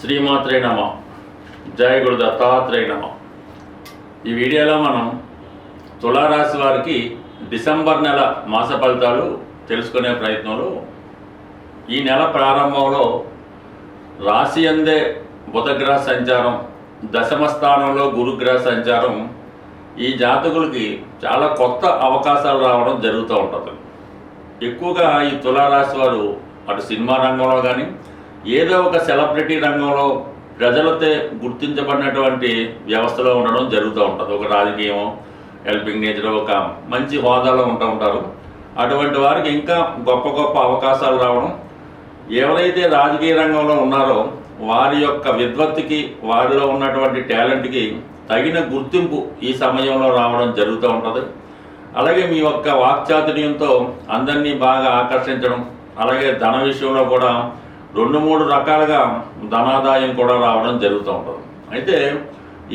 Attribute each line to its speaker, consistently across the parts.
Speaker 1: శ్రీమాత్రే నమ. జయ గురు దత్తాత్రేయ నమ. ఈ వీడియోలో మనం తులారాశి వారికి డిసెంబర్ నెల మాస ఫలితాలు తెలుసుకునే ప్రయత్నంలో ఈ నెల ప్రారంభంలో రాశి అందే బుధగ్రహ సంచారం దశమ స్థానంలో గురుగ్రహ సంచారం ఈ జాతకులకి చాలా కొత్త అవకాశాలు రావడం జరుగుతూ ఉంటుంది. ఎక్కువగా ఈ తులారాశి వారు అటు సినిమా రంగంలో కానీ ఏదో ఒక సెలబ్రిటీ రంగంలో ప్రజలతో గుర్తించబడినటువంటి వ్యవస్థలో ఉండడం జరుగుతూ ఉంటుంది. ఒక రాజకీయం హెల్పింగ్ నేచర్ ఒక మంచి హోదాలో ఉంటూ ఉంటారు. అటువంటి వారికి ఇంకా గొప్ప గొప్ప అవకాశాలు రావడం ఎవరైతే రాజకీయ రంగంలో ఉన్నారో వారి యొక్క విద్వత్తుకి వారిలో ఉన్నటువంటి టాలెంట్కి తగిన గుర్తింపు ఈ సమయంలో రావడం జరుగుతూ ఉంటుంది. అలాగే మీ యొక్క వాక్చాతుర్యంతో అందరినీ బాగా ఆకర్షించడం అలాగే ధన విషయంలో కూడా రెండు మూడు రకాలుగా ధనాదాయం కూడా రావడం జరుగుతూ ఉంటుంది. అయితే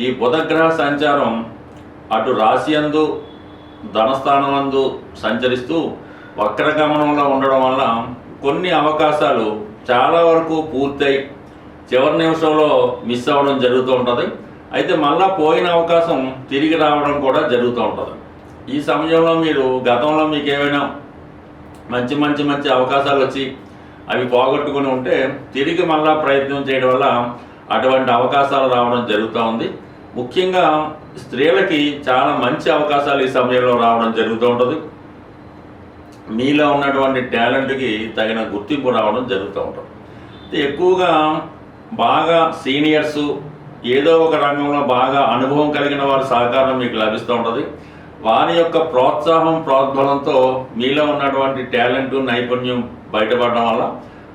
Speaker 1: ఈ బుధగ్రహ సంచారం అటు రాశి అందు ధనస్థానమందు సంచరిస్తూ వక్రగమనంలో ఉండడం వల్ల కొన్ని అవకాశాలు చాలా వరకు పూర్తయి చివరి నిమిషంలో మిస్ అవ్వడం జరుగుతూ ఉంటుంది. అయితే మళ్ళా పోయిన అవకాశం తిరిగి రావడం కూడా జరుగుతూ ఉంటుంది. ఈ సమయంలో మీరు గతంలో మీకు ఏమైనా మంచి మంచి మంచి అవకాశాలు వచ్చి అవి పోగొట్టుకుని ఉంటే తిరిగి మళ్ళా ప్రయత్నం చేయడం వల్ల అటువంటి అవకాశాలు రావడం జరుగుతూ ఉంది. ముఖ్యంగా స్త్రీలకి చాలా మంచి అవకాశాలు ఈ సమయంలో రావడం జరుగుతూ ఉంటుంది. మీలో ఉన్నటువంటి టాలెంట్కి తగిన గుర్తింపు రావడం జరుగుతూ ఉంటుంది. ఎక్కువగా బాగా సీనియర్స్ ఏదో ఒక రంగంలో బాగా అనుభవం కలిగిన వారి సహకారం మీకు లభిస్తూ ఉంటుంది. వారి యొక్క ప్రోత్సాహం ప్రోద్బలంతో మీలో ఉన్నటువంటి టాలెంట్ నైపుణ్యం బయటపడడం వల్ల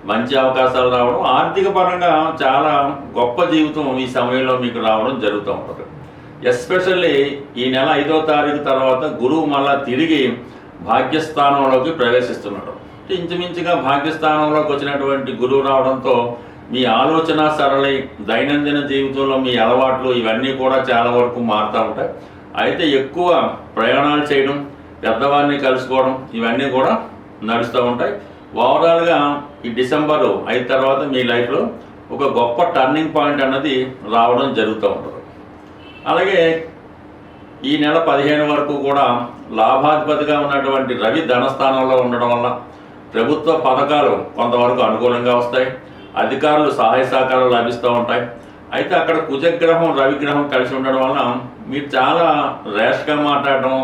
Speaker 1: మంచి అవకాశాలు రావడం ఆర్థిక పరంగా చాలా గొప్ప జీవితం ఈ సమయంలో మీకు రావడం జరుగుతూ ఉంటుంది. ఎస్పెషల్లీ ఈ నెల ఐదో తారీఖు తర్వాత గురువు మళ్ళా తిరిగి భాగ్యస్థానంలోకి ప్రవేశిస్తున్నాడు. ఇంచుమించుగా భాగ్యస్థానంలోకి వచ్చినటువంటి గురువు రావడంతో మీ ఆలోచన సరళి దైనందిన జీవితంలో మీ అలవాట్లు ఇవన్నీ కూడా చాలా వరకు మారుతూ ఉంటాయి. అయితే ఎక్కువ ప్రయాణాలు చేయడం పెద్దవారిని కలుసుకోవడం ఇవన్నీ కూడా నడుస్తూ ఉంటాయి. ఓవరాల్గా ఈ డిసెంబరు అయిన తర్వాత మీ లైఫ్లో ఒక గొప్ప టర్నింగ్ పాయింట్ అన్నది రావడం జరుగుతూ ఉంటుంది. అలాగే ఈ నెల పదిహేను వరకు కూడా లాభాధిపతిగా ఉన్నటువంటి రవి ధనస్థానంలో ఉండడం వల్ల ప్రభుత్వ పథకాలు కొంతవరకు అనుకూలంగా వస్తాయి. అధికారులు సహాయ సహకారాలు లభిస్తూ ఉంటాయి. అయితే అక్కడ కుజగ్రహం రవిగ్రహం కలిసి ఉండడం వల్ల మీరు చాలా ర్యాష్గా మాట్లాడటం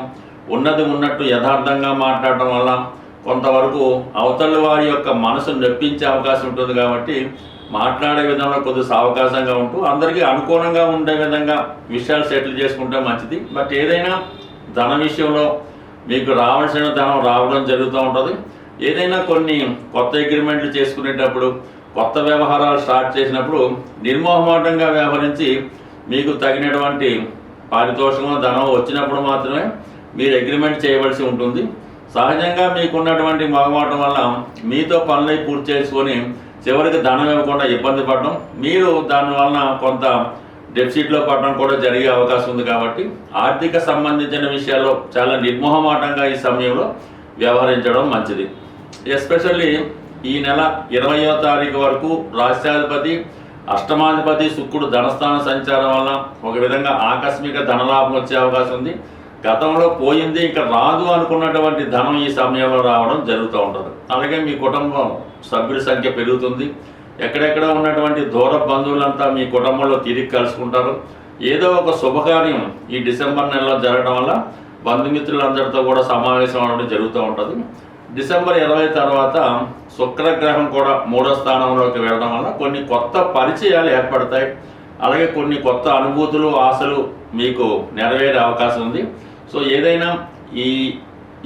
Speaker 1: ఉన్నది ఉన్నట్టు యథార్థంగా మాట్లాడటం వల్ల కొంతవరకు అవతలి వారి యొక్క మనసు నొప్పించే అవకాశం ఉంటుంది కాబట్టి మాట్లాడే విధంలో కొద్దిగా సావకాశంగా ఉంటూ అందరికీ అనుకూలంగా ఉండే విధంగా విషయాలు సెటిల్ చేసుకుంటే మంచిది. బట్ ఏదైనా ధన విషయంలో మీకు రావాల్సిన ధనం రావడం జరుగుతూ ఉంటుంది. ఏదైనా కొన్ని కొత్త అగ్రిమెంట్లు చేసుకునేటప్పుడు కొత్త వ్యవహారాలు స్టార్ట్ చేసినప్పుడు నిర్మోహమాటంగా వ్యవహరించి మీకు తగినటువంటి పారితోషికం ధనం వచ్చినప్పుడు మాత్రమే మీరు అగ్రిమెంట్ చేయవలసి ఉంటుంది. సహజంగా మీకున్నటువంటి మగమాటం వల్ల మీతో పనులై పూర్తి చేసుకొని చివరికి ధనం ఇవ్వకుండా ఇబ్బంది పడడం మీరు దాని వలన కొంత డెఫిసిట్లో పడడం కూడా జరిగే అవకాశం ఉంది కాబట్టి ఆర్థిక సంబంధించిన విషయాల్లో చాలా నిర్మోహమాటంగా ఈ సమయంలో వ్యవహరించడం మంచిది. ఎస్పెషల్లీ ఈ నెల ఇరవయో తారీఖు వరకు రాష్ట్రాధిపతి అష్టమాధిపతి శుక్రుడు ధనస్థాన సంచారం వల్ల ఒక విధంగా ఆకస్మిక ధనలాభం వచ్చే అవకాశం ఉంది. గతంలో పోయింది ఇంకా రాదు అనుకున్నటువంటి ధనం ఈ సమయంలో రావడం జరుగుతూ ఉంటుంది. అలాగే మీ కుటుంబం సభ్యుల సంఖ్య పెరుగుతుంది. ఎక్కడెక్కడ ఉన్నటువంటి దూర బంధువులంతా మీ కుటుంబంలో తిరిగి కలుసుకుంటారు. ఏదో ఒక శుభకార్యం ఈ డిసెంబర్ నెలలో జరగడం వల్ల బంధుమిత్రులందరితో కూడా సమావేశం అవడం జరుగుతూ ఉంటుంది. డిసెంబర్ ఇరవై తర్వాత శుక్రగ్రహం కూడా మూడో స్థానంలోకి వెళ్ళడం వల్ల కొన్ని కొత్త పరిచయాలు ఏర్పడతాయి. అలాగే కొన్ని కొత్త అనుభూతులు ఆశలు మీకు నెరవేరే అవకాశం ఉంది. సో ఏదైనా ఈ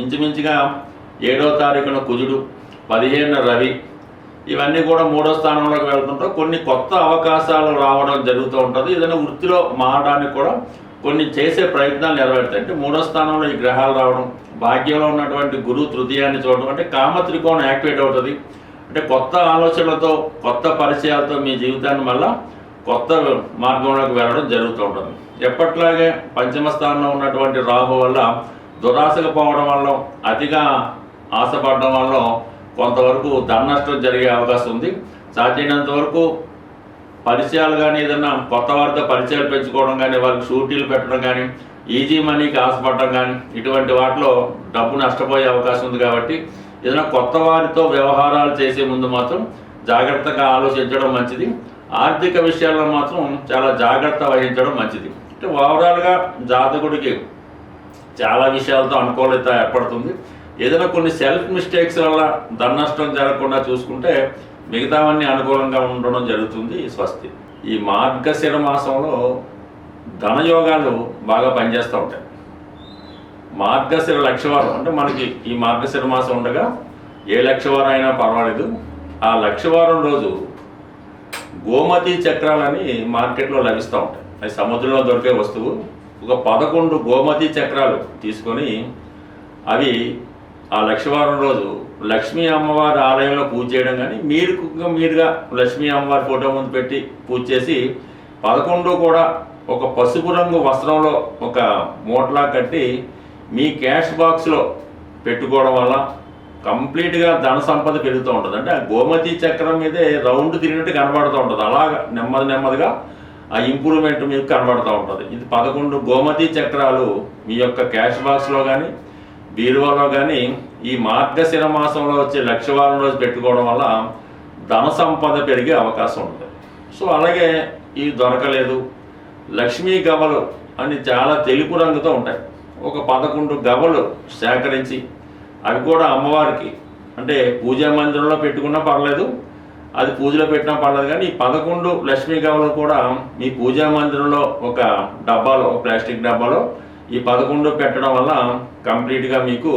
Speaker 1: ఇంచుమించుగా ఏడో తారీఖున కుజుడు పదిహేను రవి ఇవన్నీ కూడా మూడో స్థానంలోకి వెళ్తుంటారు. కొన్ని కొత్త అవకాశాలు రావడం జరుగుతూ ఉంటుంది. ఏదైనా వృత్తిలో మారడానికి కూడా కొన్ని చేసే ప్రయత్నాలు నెరవేరుతాయి. అంటే మూడో స్థానంలో ఈ గ్రహాలు రావడం భాగ్యంలో ఉన్నటువంటి గురువు తృతీయాన్ని చూడడం అంటే కామ త్రికోణం యాక్టివేట్ అవుతుంది. అంటే కొత్త ఆలోచనలతో కొత్త పరిచయాలతో మీ జీవితాన్ని మళ్ళా కొత్త మార్గంలోకి వెళ్ళడం జరుగుతూ ఉంటుంది. ఎప్పట్లాగే పంచమ స్థానంలో ఉన్నటువంటి రాహు వల్ల దురాశకు పోవడం వల్ల అతిగా ఆశపడడం వల్ల కొంతవరకు ధన నష్టం జరిగే అవకాశం ఉంది. సాధ్యమైనంత వరకు పరిచయాలు కానీ ఏదైనా కొత్త వారితో పరిచయాలు పెంచుకోవడం కానీ వాళ్ళకి షూటీలు పెట్టడం కానీ ఈజీ మనీకి ఆశపడడం కానీ ఇటువంటి వాటిలో డబ్బు నష్టపోయే అవకాశం ఉంది కాబట్టి ఏదైనా కొత్త వారితో వ్యవహారాలు చేసే ముందు మాత్రం జాగ్రత్తగా ఆలోచించడం మంచిది. ఆర్థిక విషయాల్లో మాత్రం చాలా జాగ్రత్త వహించడం మంచిది. అంటే ఓవరాల్గా జాతకుడికి చాలా విషయాలతో అనుకూలత ఏర్పడుతుంది. ఏదైనా కొన్ని సెల్ఫ్ మిస్టేక్స్ వల్ల ధన నష్టం జరగకుండా చూసుకుంటే మిగతావన్నీ అనుకూలంగా ఉండడం జరుగుతుంది స్వస్తి. ఈ మార్గశిర మాసంలో ధనయోగాలు బాగా పనిచేస్తూ ఉంటాయి. మార్గశిర లక్షవారం అంటే మనకి ఈ మార్గశిర మాసం ఉండగా ఏ లక్షవారం అయినా పర్వాలేదు. ఆ లక్షవారం రోజు గోమతి చక్రాలని మార్కెట్లో లభిస్తూ ఉంటాయి. అది సముద్రంలో దొరికే వస్తువు. ఒక పదకొండు గోమతి చక్రాలు తీసుకొని అవి ఆ లక్షవారం రోజు లక్ష్మీ అమ్మవారి ఆలయంలో పూజ చేయడం కానీ మీరు మీరుగా లక్ష్మీ అమ్మవారి ఫోటో ముందు పెట్టి పూజ చేసి పదకొండు కూడా ఒక పసుపు రంగు వస్త్రంలో ఒక మూటలా కట్టి మీ క్యాష్ బాక్స్లో పెట్టుకోవడం వల్ల కంప్లీట్గా ధన సంపద పెరుగుతూ ఉంటుంది. అంటే ఆ గోమతి చక్రం మీదే రౌండ్ తిరిగినట్టు కనబడుతూ ఉంటుంది. అలాగా నెమ్మది నెమ్మదిగా ఆ ఇంప్రూవ్మెంట్ మీకు కనబడుతూ ఉంటుంది. ఇది పదకొండు గోమతి చక్రాలు మీ యొక్క క్యాష్ బాక్స్లో కానీ బీరువాలో కానీ ఈ మార్గశిర మాసంలో వచ్చే లక్షవారం రోజు పెట్టుకోవడం వల్ల ధన సంపద పెరిగే అవకాశం ఉంటుంది. సో అలాగే ఇవి దొరకలేదు లక్ష్మీ గవలు అని చాలా తెలుపు రంగుతో ఉంటాయి. ఒక పదకొండు గవలు సేకరించి అవి కూడా అమ్మవారికి అంటే పూజా మందిరంలో పెట్టుకున్నా పర్లేదు అది పూజలో పెట్టినా పర్లేదు కానీ ఈ పదకొండు లక్ష్మీ గవలు కూడా మీ పూజా మందిరంలో ఒక డబ్బాలో ఒక ప్లాస్టిక్ డబ్బాలో ఈ పదకొండు పెట్టడం వల్ల కంప్లీట్గా మీకు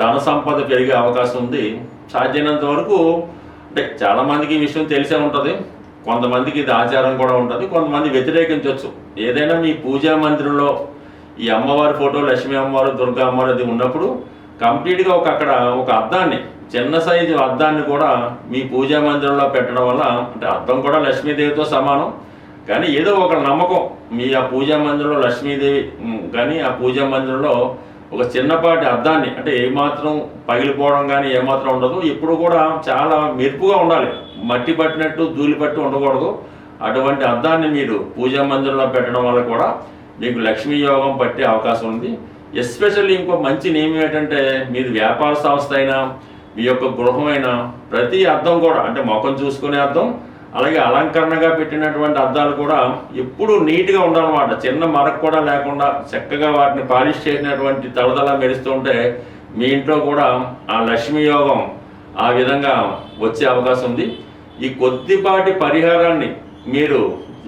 Speaker 1: ధన సంపద పెరిగే అవకాశం ఉంది. సాధ్యమైనంత వరకు అంటే చాలామందికి ఈ విషయం తెలిసే ఉంటుంది. కొంతమందికి ఇది ఆచారం కూడా ఉంటుంది. కొంతమంది వ్యతిరేకించవచ్చు ఏదైనా మీ పూజా మందిరంలో ఈ అమ్మవారి ఫోటో లక్ష్మీ అమ్మవారు దుర్గా అమ్మవారు అది ఉన్నప్పుడు కంప్లీట్గా ఒక అక్కడ ఒక అద్దాన్ని చిన్న సైజు అద్దాన్ని కూడా మీ పూజా మందిరంలో పెట్టడం వల్ల అంటే అద్దం కూడా లక్ష్మీదేవితో సమానం. కానీ ఏదో ఒక నమ్మకం. మీ ఆ పూజా మందిరంలో లక్ష్మీదేవి కానీ ఆ పూజా మందిరంలో ఒక చిన్నపాటి అర్థాన్ని అంటే ఏమాత్రం పగిలిపోవడం కానీ ఏమాత్రం ఉండదు. ఎప్పుడు కూడా చాలా మెరుపుగా ఉండాలి. మట్టి పట్టినట్టు ధూళి పట్టి ఉండకూడదు. అటువంటి అర్థాన్ని మీరు పూజా మందిరంలో పెట్టడం వల్ల కూడా మీకు లక్ష్మీ యోగం పట్టే అవకాశం ఉంది. ఎస్పెషల్లీ ఇంకో మంచి నియమం ఏంటంటే మీది వ్యాపార సంస్థ అయినా మీ యొక్క గృహమైనా ప్రతి అర్థం కూడా అంటే ముఖం చూసుకునే అర్థం అలాగే అలంకరణగా పెట్టినటువంటి అద్దాలు కూడా ఎప్పుడూ నీట్గా ఉండాలన్నమాట. చిన్న మరక్ కూడా లేకుండా చక్కగా వాటిని పాలిష్ చేసినటువంటి తలదల మెరుస్తూ ఉంటే మీ ఇంట్లో కూడా ఆ లక్ష్మీ యోగం ఆ విధంగా వచ్చే అవకాశం ఉంది. ఈ కొద్దిపాటి పరిహారాన్ని మీరు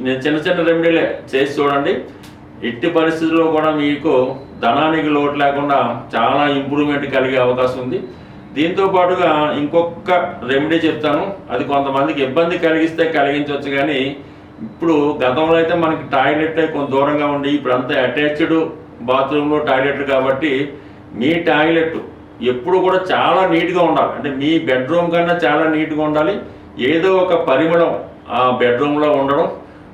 Speaker 1: నేను చిన్న చిన్న రెమెడీలే చేసి చూడండి. ఎట్టి పరిస్థితుల్లో కూడా మీకు ధనానికి లోటు లేకుండా చాలా ఇంప్రూవ్మెంట్ కలిగే అవకాశం ఉంది. దీంతో పాటుగా ఇంకొక రెమెడీ చెప్తాను. అది కొంతమందికి ఇబ్బంది కలిగిస్తే కలిగించవచ్చు కానీ ఇప్పుడు గతంలో అయితే మనకి టాయిలెట్ కొంత దూరంగా ఉండి ఇప్పుడు అంతా అటాచ్డ్ బాత్రూంలో టాయిలెట్ కాబట్టి మీ టాయిలెట్ ఎప్పుడు కూడా చాలా నీట్గా ఉండాలి. అంటే మీ బెడ్రూమ్ కన్నా చాలా నీట్గా ఉండాలి. ఏదో ఒక పరిమళం ఆ బెడ్రూమ్లో ఉండడం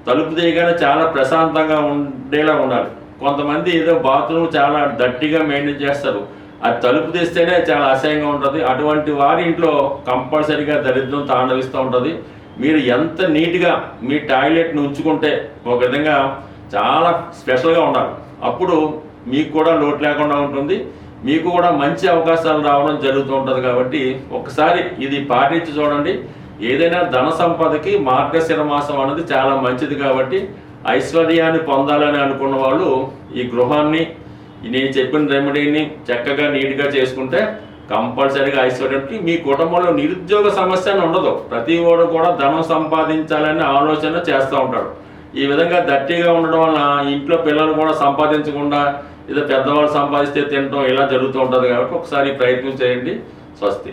Speaker 1: తలుపు తీయగానే చాలా ప్రశాంతంగా ఉండేలా ఉండాలి. కొంతమంది ఏదో బాత్రూమ్ చాలా దట్టిగా మెయింటైన్ చేస్తారు. అది తలుపు తీస్తేనే చాలా అసహ్యంగా ఉంటుంది. అటువంటి వారి ఇంట్లో కంపల్సరీగా దరిద్రం తాండవిస్తూ ఉంటుంది. మీరు ఎంత నీట్గా మీ టాయిలెట్ను ఉంచుకుంటే ఒక విధంగా చాలా స్పెషల్గా ఉండాలి. అప్పుడు మీకు కూడా లోటు లేకుండా ఉంటుంది. మీకు కూడా మంచి అవకాశాలు రావడం జరుగుతూ ఉంటుంది కాబట్టి ఒకసారి ఇది పాటించి చూడండి. ఏదైనా ధన సంపదకి మార్గశిర మాసం అనేది చాలా మంచిది కాబట్టి ఐశ్వర్యాన్ని పొందాలని అనుకున్న వాళ్ళు ఈ గృహాన్ని నేను చెప్పిన రెమెడీని చక్కగా నీట్గా చేసుకుంటే కంపల్సరీగా ఐశ్వర్యానికి మీ కుటుంబంలో నిరుద్యోగ సమస్య అని ఉండదు. ప్రతి వాడు కూడా ధనం సంపాదించాలని ఆలోచన చేస్తూ ఉంటాడు. ఈ విధంగా దట్టిగా ఉండడం వల్ల ఇంట్లో పిల్లలు కూడా సంపాదించకుండా ఏదో పెద్దవాళ్ళు సంపాదిస్తే తినడం ఇలా జరుగుతూ ఉంటుంది కాబట్టి ఒకసారి ప్రయత్నం చేయండి. స్వస్తి.